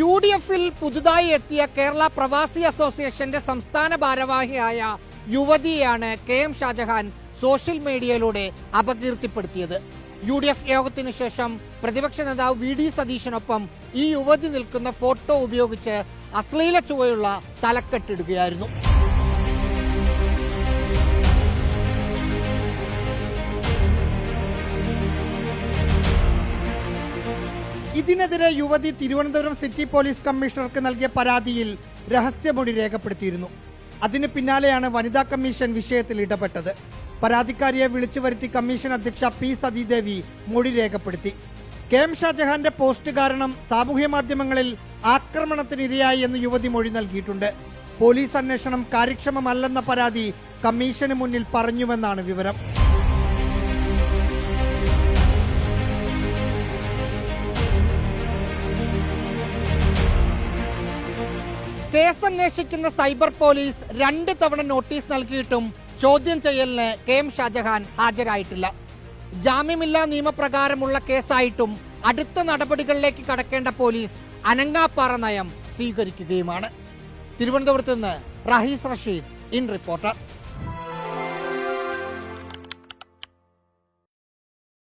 U D എഫിൽ പുതുതായി എത്തിയ കേരള പ്രവാസി അസോസിയേഷന്റെ സംസ്ഥാന ഭാരവാഹിയായ യുവതിയാണ് കെ എം ഷാജഹാൻ സോഷ്യൽ മീഡിയയിലൂടെ അപകീർത്തിപ്പെടുത്തിയത്. യു ഡി എഫ് യോഗത്തിന് ശേഷം പ്രതിപക്ഷ നേതാവ് വി ഡി സതീശനൊപ്പം ഈ യുവതി നിൽക്കുന്ന ഫോട്ടോ ഉപയോഗിച്ച് അശ്ലീല ചുവയുള്ള തലക്കെട്ടിടുകയായിരുന്നു. ഇതിനെതിരെ യുവതി തിരുവനന്തപുരം സിറ്റി പോലീസ് കമ്മീഷണർക്ക് നൽകിയ പരാതിയിൽ രഹസ്യമൊഴി രേഖപ്പെടുത്തിയിരുന്നു. അതിന് പിന്നാലെയാണ് വനിതാ കമ്മീഷൻ വിഷയത്തിൽ ഇടപെട്ടത്. പരാതിക്കാരിയെ വിളിച്ചു വരുത്തി കമ്മീഷൻ അധ്യക്ഷ പി സതീദേവി മൊഴി രേഖപ്പെടുത്തി. കെ എം ഷാജഹാന്റെ പോസ്റ്റ് കാരണം സാമൂഹ്യ മാധ്യമങ്ങളിൽ ആക്രമണത്തിനിരയായി എന്ന് യുവതി മൊഴി നൽകിയിട്ടുണ്ട്. പോലീസ് അന്വേഷണം കാര്യക്ഷമമല്ലെന്ന പരാതി കമ്മീഷന് മുന്നിൽ പറഞ്ഞുവെന്നാണ് വിവരം. കേസ് അന്വേഷിക്കുന്ന സൈബർ പോലീസ് രണ്ട് തവണ നോട്ടീസ് നൽകിയിട്ടും ചോദ്യം ചെയ്യലിന് കെ എം ഷാജഹാൻ ഹാജരായിട്ടില്ല. ജാമ്യമില്ലാ നിയമപ്രകാരമുള്ള കേസായിട്ടും അടുത്ത നടപടികളിലേക്ക് കടക്കേണ്ട പോലീസ് അനങ്ങാപ്പാറ നയം സ്വീകരിക്കുകയുമാണ്. തിരുവനന്തപുരത്ത് നിന്ന് റഹീസ് റഷീദ് ഇൻ റിപ്പോർട്ടർ.